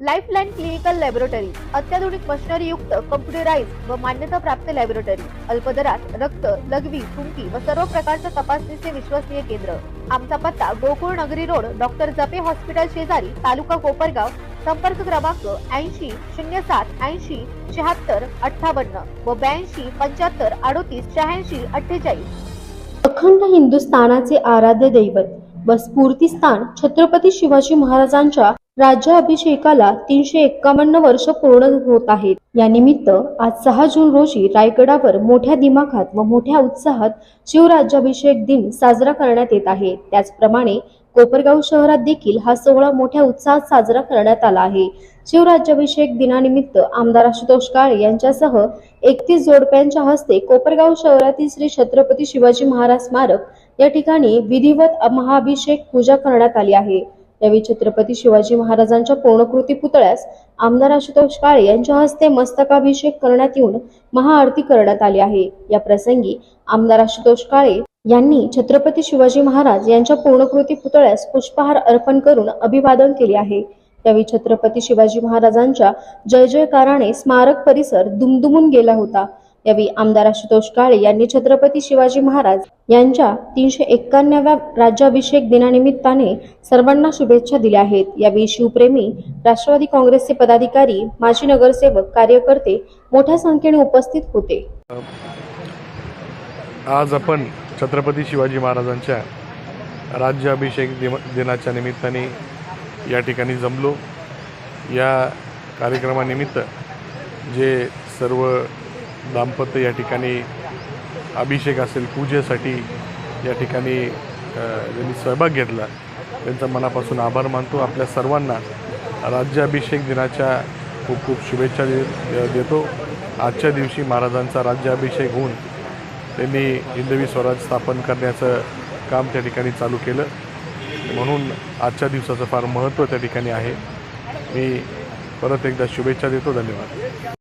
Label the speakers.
Speaker 1: Lifeline clinical laboratory अत्याधुनिक machinery युक्त computerise व मान्यता प्राप्त लॅबोरेटरी अल्पदरात रक्त लघवी थुंकी व सर्व प्रकारच्या तपासणीचे विश्वसनीय केंद्र. आमचा पत्ता गोकुळ नगरी रोड डॉक्टर जपे हॉस्पिटल शेजारी तालुका कोपरगाव संपर्क क्रमांक ऐंशी शून्य सात ऐंशी शहात्तर अठ्ठावन्न व ब्याऐंशी पंच्याहत्तर अडोतीस शहाऐंशी अठ्ठेचाळीस.
Speaker 2: अखंड हिंदुस्थानाचे आराध्य दैवत व स्फूर्तिस्थान छत्रपती शिवाजी महाराजांच्या राज्याभिषेकाला तीनशे एक्कावन्न वर्ष पूर्ण होत आहेत. या निमित्त आज सहा जून रोजी रायगडावर मोठ्या दिमाखात व मोठ्या उत्साहात शिवराज्याभिषेक दिन साजरा करण्यात येत आहे. त्याचप्रमाणे कोपरगाव शहरात देखील हा सोहळा मोठ्या उत्साहात साजरा करण्यात आला आहे. शिवराज्याभिषेक दिनानिमित्त आमदार आशुतोष काळे यांच्यासह एकतीस जोडप्यांच्या हस्ते कोपरगाव शहरातील श्री छत्रपती शिवाजी महाराज स्मारक या ठिकाणी विधिवत महाअभिषेक पूजा करण्यात आली आहे. यावेळी छत्रपती शिवाजी महाराजांच्या पूर्णकृती पुतळ्यास आमदार आशुतोष काळे यांच्या हस्ते मस्तकाभिषेक करण्यात येऊन महाआरती करण्यात आली आहे. या प्रसंगी आमदार आशुतोष काळे यांनी छत्रपती शिवाजी महाराज यांच्या पूर्णकृती पुतळ्यास पुष्पहार अर्पण करून अभिवादन केले आहे. यावेळी छत्रपती शिवाजी महाराजांच्या जय जयकाराने स्मारक परिसर दुमदुमून गेला होता. यावेळी आमदार आशुतोष काळे यांनी छत्रपती शिवाजी महाराज यांच्या तीनशे एक्क्याण्णव्या राज्याभिषेक दिनानिमित्ताने सर्वांना शुभेच्छा दिल्या आहेत. यावेळी शिवप्रेमी राष्ट्रवादी काँग्रेसचे पदाधिकारी माजी नगरसेवक कार्यकर्ते मोठ्या संख्येने उपस्थित होते.
Speaker 3: आज आपण छत्रपती शिवाजी महाराजांच्या राज्याभिषेक दिनाच्या निमित्ताने या ठिकाणी जमलो. या कार्यक्रमानिमित्त जे सर्व दाम्पत्य या ठिकाणी अभिषेक असेल पूजेसाठी या ठिकाणी ज्यांनी सहभाग घेतला त्यांचा मनापासून आभार मानतो. आपल्या सर्वांना राज्याभिषेक दिनाच्या खूप खूप शुभेच्छा दे देतो. आजच्या दिवशी महाराजांचा राज्याभिषेक होऊन त्यांनी हिंदवी स्वराज स्थापन करण्याचं काम त्या ठिकाणी चालू केलं. म्हणून आजच्या दिवसाचं फार महत्त्व त्या ठिकाणी आहे. मी परत एकदा शुभेच्छा देतो. धन्यवाद.